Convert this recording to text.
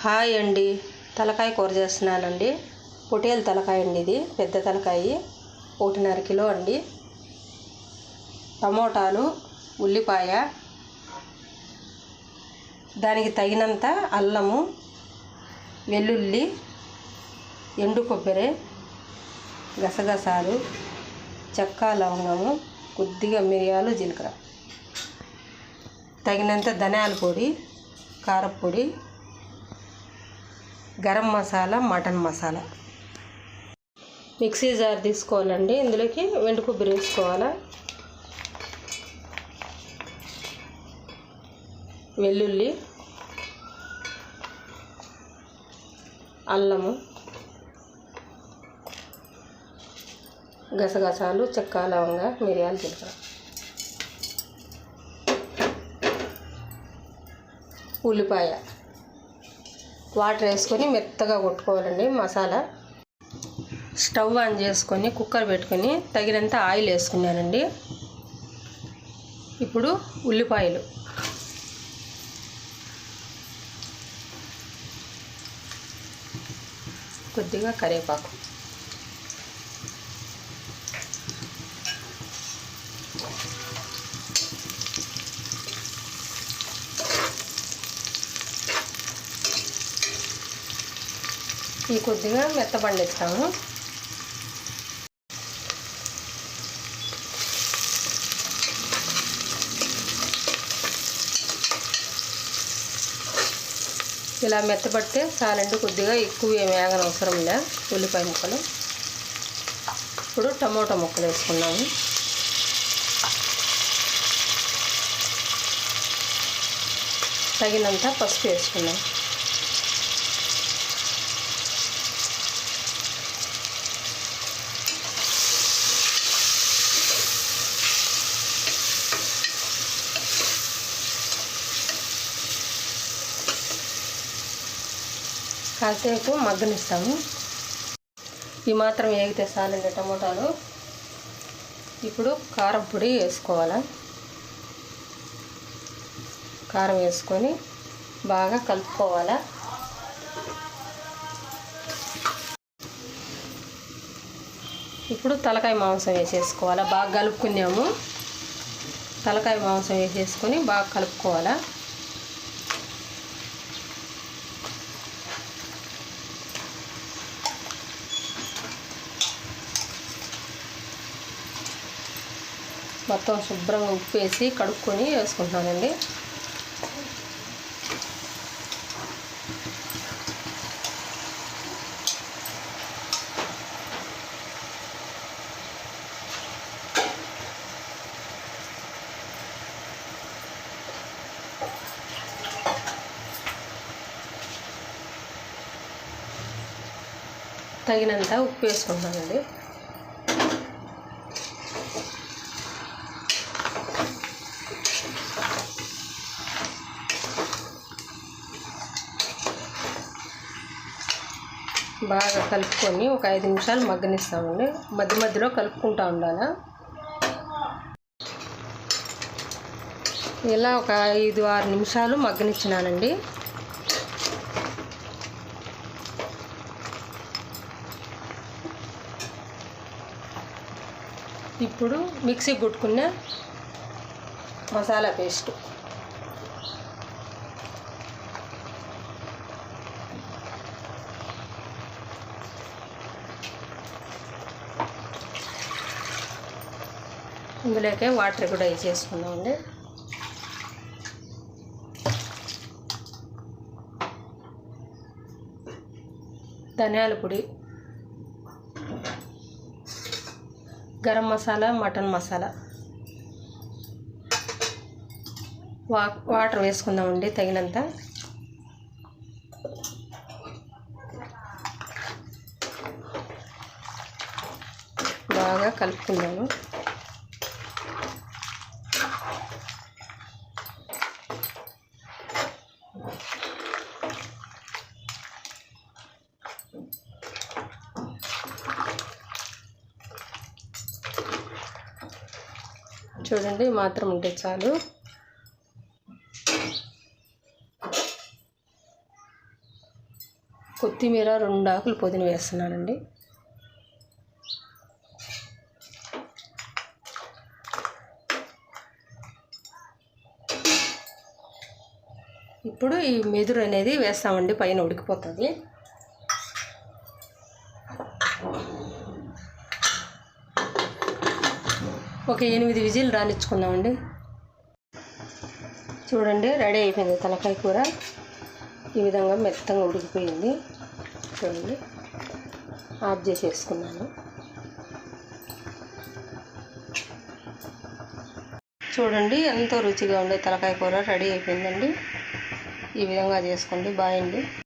Hi అండి. తలకాయ కూర చేస్తున్నానండి. పొటేలు తలకాయ అండి ఇది. పెద్ద తలకాయ. ఒకటిన్నర కిలో అండి. టమోటాలు ఉల్లిపాయ. దానికి తగినంత అల్లము వెల్లుల్లి ఎండు కొబ్బరి గసగసాలు చెక్క లవంగము కొద్దిగా మిరియాలు జీలకర్ర. తగినంత ధనియాల పొడి కారపొడి garam masala mutton masala. Mixie jar తీసుకోవాలండి. ఇందులోకి వెండు కొబ్బరి వేసుకోవాలా? వెల్లుల్లి అల్లము గసగసాలు చెక్క లవంగ మిరియాలు జీలకర్ర. ఉల్లిపాయ. వాటర్ వేసుకొని మెత్తగా కొట్టుకోవాలండి మసాలా. స్టవ్ ఆన్ చేసుకొని కుక్కర్ పెట్టుకొని తగినంత ఆయిల్ వేసుకున్నానండి. ఇప్పుడు ఉల్లిపాయలు. కొద్దిగా కరివేపాకు. ఈ కొద్దిగా మెత్తబండిస్తాము ఇలా మెత్తబడితే చాలండి కొద్దిగా ఎక్కువ ఏమి వేగన అవసరం లే ఉల్లిపాయ ముక్కలు. ఇప్పుడు టమోటా ముక్కలు వేసుకున్నాము. తగినంత పసుపు వేసుకున్నాం కాసేపు మగ్గనిస్తాము. ఈ మాత్రం వేగితే చాలండి టమోటాలు. ఇప్పుడు కారం పొడి వేసుకోవాలి? కారం వేసుకొని బాగా కలుపుకోవాలా? ఇప్పుడు తలకాయ మాంసం వేసేసుకోవాలా? బాగా కలుపుకున్నాము. తలకాయ మాంసం వేసేసుకొని బాగా కలుపుకోవాలా? మొత్తం శుభ్రంగా ఉప్పు వేసి కడుక్కొని వేసుకుంటున్నానండి తగినంత ఉప్పు వేసుకుంటానండి. బాగా కలుపుకొని ఒక ఐదు నిమిషాలు మగ్గనిస్తామండి. మధ్య మధ్యలో కలుపుకుంటా ఉండాలా? ఇలా ఒక ఐదు ఆరు నిమిషాలు మగ్గనిచ్చినానండి. ఇప్పుడు మిక్సీ కొట్టుకున్న మసాలా పేస్ట్. ఇందులోకే వాటర్ కూడా వేసేసుకున్నామండి ధనియాల పొడి గరం మసాలా మటన్ మసాలా. వా వాటర్ వేసుకుందామండి తగినంత. బాగా కలుపుకుందాము. చూడండి ఈ మాత్రం ఉంటే చాలు. కొత్తిమీర రెండు ఆకులు పుదీన వేస్తున్నానండి. ఇప్పుడు ఈ మెదురు అనేది వేస్తామండి పైన ఉడికిపోతుంది. ఒక ఎనిమిది విజిల్ రానిచ్చుకుందామండి. చూడండి రెడీ అయిపోయింది తలకాయ కూర. ఈ విధంగా మెత్తగా ఉడికిపోయింది. చూడండి ఆఫ్ చేసేసుకున్నాను. చూడండి ఎంతో రుచిగా ఉండే తలకాయ కూర రెడీ అయిపోయిందండి. ఈ విధంగా చేసుకోండి బాయ్ అండి